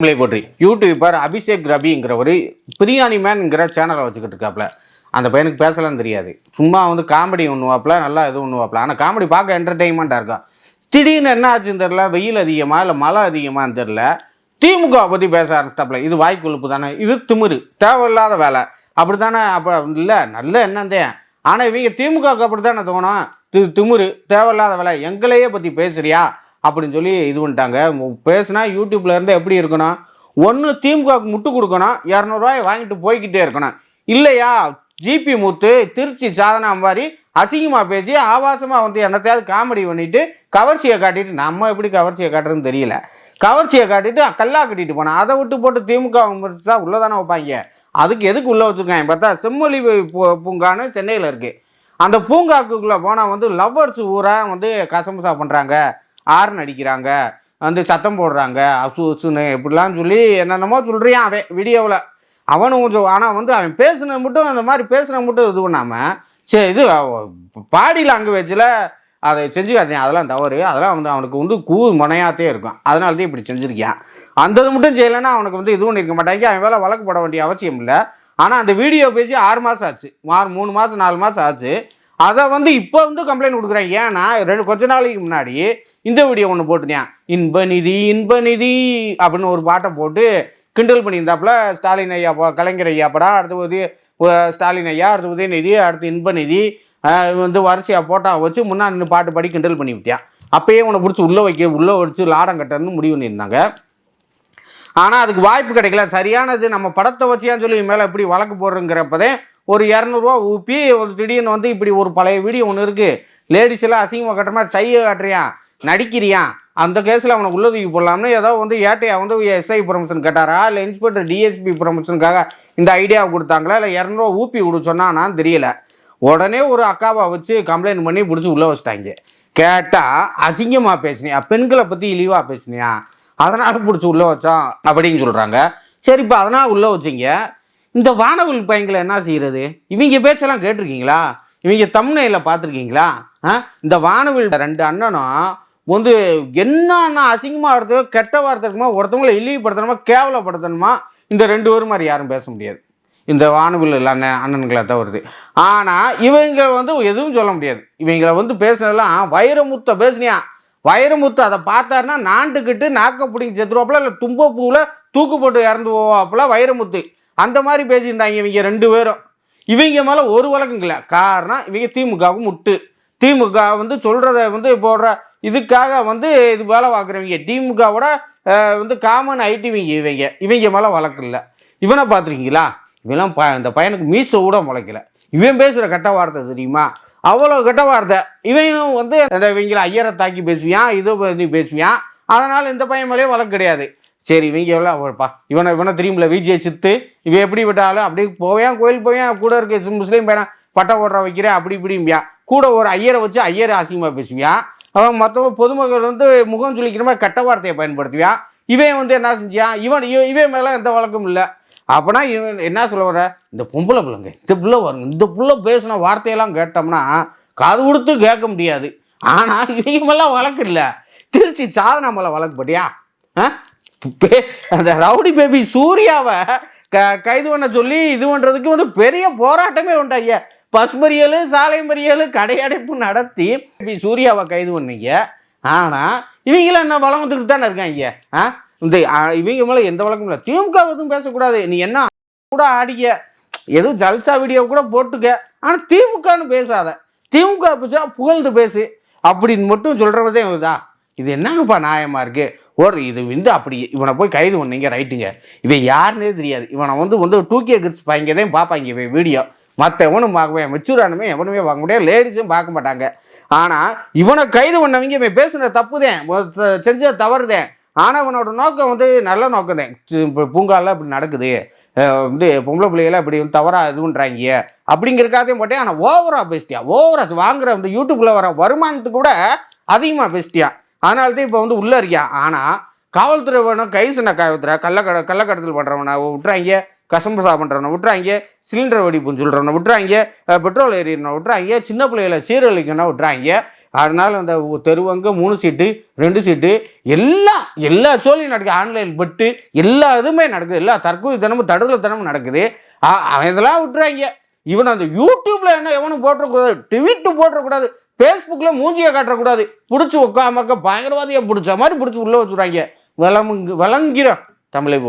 உங்களை போற்றி. யூடியூபர் அபிஷேக் ரபிங்கிற ஒரு பிரியாணி மேன்ங்கிற சேனலை வச்சுக்கிட்டு இருக்காப்புல அந்த பையனுக்கு பேசலாம் தெரியாது. சும்மா வந்து காமெடி ஒன்றுவாப்புல நல்லா இது ஒன்றுவாப்புல ஆனால் காமெடி பார்க்க என்டர்டெயின்மெண்ட்டாக இருக்கும் திடீர்னு என்ன ஆச்சுன்னு தெரில வெயில் அதிகமாக இல்லை மழை அதிகமான்னு தெரில திமுக பற்றி பேச ஆரம்பிச்சிட்டாப்புல இது வாய்க்கொழுப்பு தானே இது திமிரு தேவையில்லாத வேலை. அப்படி தானே அப்போ இல்லை நல்ல என்னந்தே ஆனால் இவங்க திமுகவுக்கு அப்படி தானே தோணும்? தி திமிரு தேவையில்லாத வேலை. எங்களையே பற்றி பேசுறியா? அப்படின்னு சொல்லி இது பண்ணிட்டாங்க. பேசுனா யூடியூப்ல இருந்து எப்படி இருக்கணும்? ஒன்று திமுகவுக்கு முட்டு கொடுக்கணும் இரநூறுவாய் வாங்கிட்டு போய்க்கிட்டே இருக்கணும். இல்லையா? ஜிபி முத்து திருச்சி சாதனா மாதிரி அசிங்கமாக பேசி ஆபாசமாக வந்து என்னத்தையாவது காமெடி பண்ணிட்டு கவர்ச்சியை காட்டிட்டு நம்ம எப்படி கவர்ச்சியை காட்டுறதுன்னு தெரியல. கவர்ச்சியை காட்டிட்டு கல்லா கட்டிட்டு போனேன் அதை விட்டு போட்டு திமுக விமர்சிச்சா உள்ளே தானே வைப்பாங்க. அதுக்கு எதுக்கு உள்ளே வச்சுருக்காங்க? பார்த்தா செம்மொழி பூ- பூங்கான்னு சென்னையில் இருக்குது அந்த பூங்காக்குள்ளே போனால் வந்து லவ்வர்ஸ் ஊரா வந்து கசமுசா பண்ணுறாங்க ஆறு அடிக்கிறாங்க வந்து சத்தம் போடுறாங்க. அசு அசுன்னு இப்படிலாம் சொல்லி என்னென்னமோ சொல்கிறியான் அவன் வீடியோவில். அவனும் கொஞ்சம் ஆனால் வந்து அவன் பேசுனது மட்டும் அந்த மாதிரி பேசுனது மட்டும் இது பண்ணாமல் சரி இது பாடி லாங்குவேஜில் அதை செஞ்சுக்காதீங்க அதெல்லாம் தவறு. அதெல்லாம் வந்து அவனுக்கு வந்து கூ முனையாத்தே இருக்கும். அதனால தான் இப்படி செஞ்சுருக்கேன் அந்த இது மட்டும் செய்யலைன்னா அவனுக்கு வந்து இது பண்ணியிருக்க மாட்டாங்க. அவன் வேலை வழக்கு போட வேண்டிய அவசியம் இல்லை. ஆனால் அந்த வீடியோ பேசி ஆறு மாதம் ஆச்சு. ஆறு மூணு மாதம் நாலு மாதம் ஆச்சு. அதை வந்து இப்போ வந்து கம்ப்ளைண்ட் கொடுக்குறேன். ஏன்னா ரெண்டு கொஞ்ச நாளைக்கு முன்னாடி இந்த வீடியோ ஒன்று போட்டுனேன் இன்ப நிதி இன்ப நிதி அப்படின்னு ஒரு பாட்டை போட்டு கிண்டல் பண்ணியிருந்தாப்புல ஸ்டாலின் ஐயா போ- கலைஞர் ஐயா படா அடுத்து உதய ஸ்டாலின் ஐயா அடுத்து உதயநிதி அடுத்து இன்ப நிதி வந்து வரிசையாக போட்டா வச்சு முன்னாடி நின்று பாட்டு பாடி கிண்டல் பண்ணி விட்டியான் அப்பயே உன்னை பிடிச்சி உள்ளே வைக்க உள்ளே வச்சு லாடம் கட்டணும்னு முடிவு பண்ணியிருந்தாங்க. ஆனால் அதுக்கு வாய்ப்பு கிடைக்கல. சரியானது நம்ம படத்தை வச்சியான்னு சொல்லி மேலே இப்படி வழக்கு போடுறங்கிறப்பதே ஒரு இரநூறுவா ஊப்பி ஒரு திடீர்னு வந்து இப்படி ஒரு பழைய வீடியோ ஒன்று இருக்குது லேடிஸ் எல்லாம் அசிங்கமாக கட்டுற மாதிரி சைய காட்டுறியான் நடிக்கிறியான் அந்த கேஸில் அவனை உள்ள தூக்கி போடலாம்னு ஏதோ வந்து ஏட்டையா வந்து எஸ்ஐ ப்ரொமோஷன் கேட்டாரா? இல்லை இன்ஸ்பெக்டர் டிஎஸ்பி ப்ரொமோஷனுக்காக இந்த ஐடியாவை கொடுத்தாங்களா? இல்லை இரநூறுவா ஊப்பி விடு சொன்னானான்னு தெரியல. உடனே ஒரு அக்காவை வச்சு கம்ப்ளைண்ட் பண்ணி பிடிச்சி உள்ளே வச்சிட்டாங்க. கேட்டால் அசிங்கமாக பேசினியா? பெண்களை பற்றி இழிவாக பேசுனியா? அதனால் பிடிச்சி உள்ளே வச்சோம் அப்படின்னு சொல்கிறாங்க சரி இப்போ அதனால் உள்ளே வச்சிங்க. இந்த வானவில் பையங்களை என்ன செய்கிறது இவங்க பேச்செல்லாம் கேட்டிருக்கீங்களா? இவங்க தமிழ்நிலையில் பார்த்துருக்கீங்களா? ஆ? இந்த வானவில் ரெண்டு அண்ணனும் வந்து என்னன்னா அசிங்கமாக இருக்கிறது கெட்ட வார்த்தை இருக்குமா ஒருத்தவங்களை இழிவுபடுத்தணுமா கேவலப்படுத்தணுமா இந்த ரெண்டு பேரும் மாதிரி யாரும் பேச முடியாது. இந்த வானவில் அண்ணன் அண்ணன்களை தவிர்த்து. ஆனால் இவங்க வந்து எதுவும் சொல்ல முடியாது. இவங்களை வந்து பேசுனதெல்லாம் வைரமுத்த பேசுனியா? வைரமுத்து அதை பார்த்தாருன்னா நாண்டுக்கிட்டு நாக்க பிடிங்கி செத்துருவாப்புல இல்லை தும்ப பூவில் தூக்கு போட்டு இறந்து போவாப்புல வைரமுத்து அந்த மாதிரி பேசியிருந்தாங்க இவங்க ரெண்டு பேரும். இவங்க மேலே ஒரு வழக்கம் இல்லை. காரணம் இவங்க திமுகவுக்கு முட்டு. திமுக வந்து சொல்கிறத வந்து போடுற இதுக்காக வந்து இது வேலை பார்க்குறவங்க. திமுகவோட வந்து காமன் ஐடிவிங்க இவங்க. இவங்க மேலே வழக்கு இல்லை. இவனை பார்த்துருக்கீங்களா? இவெல்லாம் ப இந்த பையனுக்கு மீசை கூட முளைக்கல. இவன் பேசுகிற கெட்ட வார்த்தை தெரியுமா? அவ்வளோ கெட்ட வார்த்தை. இவனும் வந்து அந்த இவங்கள ஐயரை தாக்கி பேசுவியான் இதை பற்றி பேசுவியான் அதனால் இந்த பையன் மேலேயே வழக்கு கிடையாது. சரி இவங்க எவ்வளோ அவப்பா இவனை இவனை தெரியுமில்ல விஜய் சித்து. இவன் எப்படி விட்டாலும் அப்படியே போவேன் கோயில் போவேன் கூட இருக்க முஸ்லீம் பையனை பட்டை ஓடுற வைக்கிறேன் அப்படி இப்படிம்பியா கூட ஒரு ஐயரை வச்சு ஐயரை அசிங்கமாக பேசுவியான் அவன் மற்றவங்க பொதுமக்கள் வந்து முகம் சுளிக்கிற மாதிரி கட்ட வார்த்தையை பயன்படுத்துவியான் இவன் வந்து என்ன செஞ்சான் இவன் இவன் இவன் மேலே எந்த வழக்கம் இல்லை. அப்போனா இவன் என்ன சொல்ல வர இந்த பொம்பளை பிள்ளைங்க இந்த பிள்ளை வருங்க இந்த பிள்ளை பேசின வார்த்தையெல்லாம் கேட்டோம்னா காது கொடுத்து கேட்க முடியாது. ஆனால் இவங்க மேலாம் வழக்கு இல்லை. திருச்சி சாதனா மேலே வழக்கு பட்டியா? ஆ? அந்த ரவுடி பேபி சூர்யாவை க கைது பண்ண சொல்லி இது பண்ணுறதுக்கு வந்து பெரிய போராட்டமே உண்டாங்க பஸ் மறியல் சாலை மறியல் கடையடைப்பு நடத்தி பேபி சூர்யாவை கைது பண்ணீங்க. ஆனால் இவங்களாம் என்ன வழக்கத்துக்கு தானே இருக்காங்க ஆ? இந்த இவங்க மேலே எந்த வழக்கமும் இல்லை. திமுக எதுவும் பேசக்கூடாது. நீ என்ன கூட ஆடிக்க. எதுவும் ஜல்சா வீடியோ கூட போட்டுக்க. ஆனால் திமுகன்னு பேசாத. திமுக பேசா புகழ்ந்து பேசு. அப்படின்னு மட்டும் சொல்கிறதே இதுதான் இது என்னங்கப்பா நியாயமாக இருக்குது ஓடுறது இது வந்து அப்படி இவனை போய் கைது பண்ணீங்க ரைட்டுங்க. இவன் யாருன்னே தெரியாது. இவனை வந்து வந்து டூகே கிட்ஸ் பையங்க தான் பார்ப்பாங்க இவன் வீடியோ. மற்ற எவனும் பார்க்குவேன் மெச்சூரானுமே எவனுமே பார்க்க முடியாது லேடிஸும் பார்க்க மாட்டாங்க. ஆனால் இவனை கைது பண்ணவங்க இவன் பேசுன தப்பு தான் செஞ்ச தவறுதேன் ஆனால் இவனோட நோக்கம் வந்து நல்ல நோக்கம் தான் இப்போ பூங்காலில் இப்படி நடக்குது. வந்து பொம்பளை பிள்ளைகளை இப்படி வந்து தவறாக இது பண்ணுறாங்க அப்படிங்கிறக்காதையும் போட்டேன் ஆனால் ஓவராக பேசிட்டியா ஓவராக வாங்குற இந்த யூடியூப்பில் வர வருமானத்துக்கு கூட அதிகமாக பேசிட்டியா அதனால தான் இப்போ வந்து உள்ளே இருக்கியா? ஆனால் காவல்துறை வேணும் கைசனை காவல்துறை கள்ளக்கட கள்ளக்கடத்தல் பண்ணுறவனை விட்டுறாங்க கசம்பசா பண்ணுறவனை விட்டுறாங்க சிலிண்டர் வெடிப்புன்னு சொல்கிறவனை விட்டுறாங்க பெட்ரோல் ஏறிடுறவனை விட்டுறாங்க சின்ன பிள்ளைகளை சீரழிக்கணும் விட்டுறாங்க. அதனால் அந்த தெருவங்க மூணு சீட்டு ரெண்டு சீட்டு எல்லாம் எல்லா சோழியும் நடக்குது. ஆன்லைன் பெட்டு எல்லா இதுவுமே நடக்குது. எல்லா தற்கொலை தினமும் தடுதல் தினமும் நடக்குது. ஆ- அவன் இதெல்லாம் விட்டுறாங்க. இவன் அந்த யூடியூப்ல என்ன எவனும் போட்டக்கூடாது ட்விட்டு போட்டக்கூடாது ஃபேஸ்புக்கில் மூஞ்சியை காட்டக்கூடாது. பிடிச்சி உட்காமக்க பயங்கரவாதியை பிடிச்ச மாதிரி பிடிச்சி உள்ளே வச்சுறாங்க விளமுங்கு விளங்கிறான் தமிழை போட்டு.